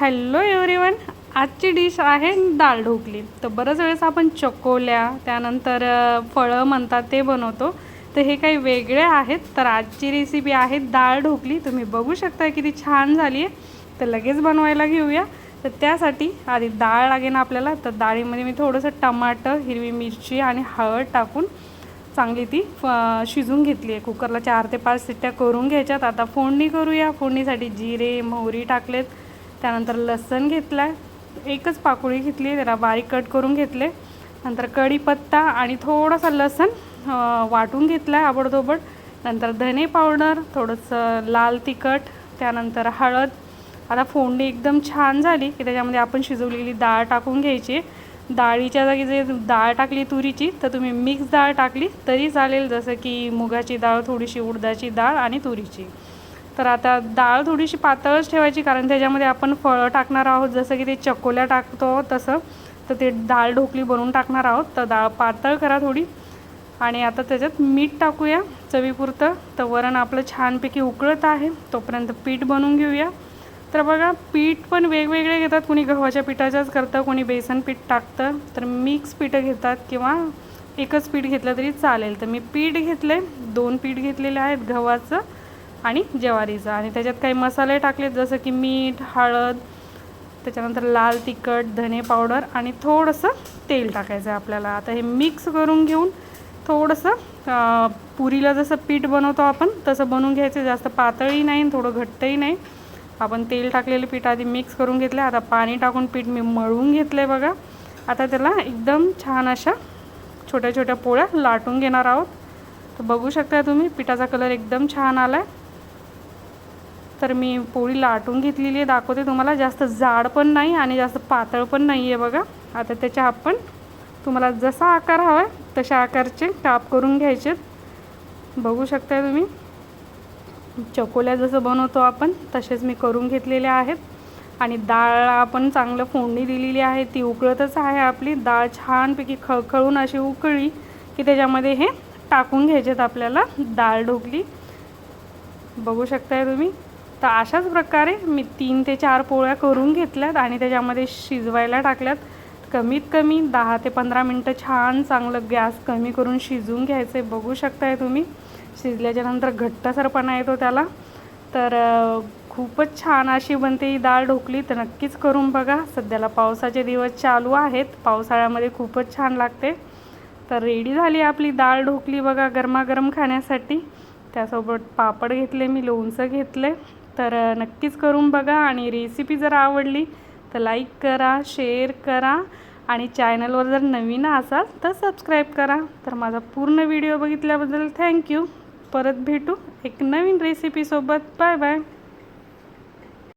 Hello everyone आजची dish आहे डाळ ढोकली. तर बऱ्याच वेळेस आपण चकोल्या त्यानंतर फळं म्हणतात ते बनवतो. तर हे काही वेगळे आहेत तर आजची रेसिपी आहे डाळ ढोकली. तुम्ही बघू शकता किती छान झाली आहे तर लगेच बनवायला घेऊया. तर त्यासाठी आधी डाळ लागेल आपल्याला. तर डाळीमध्ये मी थोडंसं टमाटर हिरवी मिरची आणि हळद टाकून चांगली ती फ- शिजून घेतली आहे कुकरला चार ते पाच सिट्ट्या करून घ्यायच्यात. आता फोडणी करूया. फोडणीसाठी जिरे मोहरी टाकलेत. त्यानंतर लसण घेतला आहे एकच पाकोळी घेतली त्याला बारीक कट करून घेतले. नंतर कढीपत्ता आणि थोडासा लसण वाटून घेतला आहे आबडधोबड नंतर धने पावडर थोडंसं लाल तिखट त्यानंतर हळद. आता फोडणी एकदम छान झाली की त्याच्यामध्ये आपण शिजवलेली डाळ टाकून घ्यायची. डाळीच्या जागी जे डाळ टाकली तुरीची तर तुम्ही मिक्स डाळ टाकली तरी चालेल जसं की मुगाची डाळ थोडीशी उडदाची डाळ आणि तुरीची. तर आता डाळ थोडीशी पातळच ठेवायची कारण त्याच्यामध्ये आपण फळं टाकणार आहोत. जसं की ते चकोल्या टाकतो तसं तर ते डाळ ढोकली बनवून टाकणार आहोत. तर डाळ पातळ करा थोडी. आणि आता त्याच्यात मीठ टाकूया चवीपुरतं. तर वरण आपलं छानपैकी उकळत आहे तोपर्यंत पीठ बनवून घेऊया. तर बघा पीठ पण वेगवेगळे घेतात. कोणी गव्हाच्या पिठाच्याच करतं कोणी बेसन पीठ टाकतं. तर मिक्स पीठं घेतात किंवा एकच पीठ घेतलं तरी चालेल. तर मी पीठ घेतले दोन पीठ घेतलेले आहेत गव्हाचं. आणि ज्वारीचा. आणि त्याच्यात काही मसाले टाकले जसं की मीठ हळद त्याच्यानंतर लाल तिखट धने पावडर आणि थोडंसं तेल टाकायचं आहे आपल्याला. आता हे मिक्स करून घेऊन थोडंसं पुरीला जसं पीठ बनवतो आपण तसं बनवून घ्यायचं. जास्त पातळही नाही थोडं घट्टही नाही. आपण तेल टाकलेलं पीठ आधी मिक्स करून घेतलं आता पाणी टाकून पीठ मी मळून घेतलं आहे बघा. आता त्याला एकदम छान अशा छोट्या छोट्या पोळ्या लाटून घेणार आहोत. तर बघू शकता तुम्ही पिठाचा कलर एकदम छान आला आहे तर मी पोळी लाटून घेतलेली आहे. दाखवते तुम्हाला. जास्त जाड पण नाही आणि जास्त पातळ पण नाही आहे बघा. आता त्याच्या आपण तुम्हाला जसा आकार हवा आहे तशा आकारचे टाप करून घ्यायचे. बघू शकताय तुम्ही. चकोल्या जसं बनवतो आपण तसेच मी करून घेतलेले आहेत. आणि डाळ आपण चांगलं फोडणी दिलेली आहे. ती उकळतच आहे आपली. डाळ छानपैकी खळखळून अशी उकळली की त्याच्यामध्ये हे टाकून घ्यायचेत आपल्याला. डाळ ढोकली. बघू शकताय तुम्ही. तर अशाच प्रकारे मी तीन ते चार पोळ्या करून घेतल्यात आणि त्याच्यामध्ये शिजवायला टाकल्यात. कमीत कमी दहा ते पंधरा मिनटं छान चांगलं गॅस कमी करून शिजवून घ्यायचं आहे बघू शकताय तुम्ही. शिजल्याच्या नंतर घट्टसरपणा येतो त्याला. तर खूपच छान अशी बनते ही डाळ ढोकली. तर नक्कीच करून बघा. सध्याला पावसाचे दिवस चालू आहेत. पावसाळ्यामध्ये खूपच छान लागते. तर रेडी झाली आपली डाळ ढोकली बघा गरमागरम खाण्यासाठी. त्यासोबत पापड घेतले मी लोणचं घेतले तर नक्कीच करून बघा आणि रेसिपी जर आवडली तर लाईक करा शेअर करा आणि चॅनलवर जर नवीन असाल तर सबस्क्राईब करा. तर माझा पूर्ण व्हिडिओ बघितल्याबद्दल थँक्यू परत भेटू एक नवीन रेसिपीसोबत बाय बाय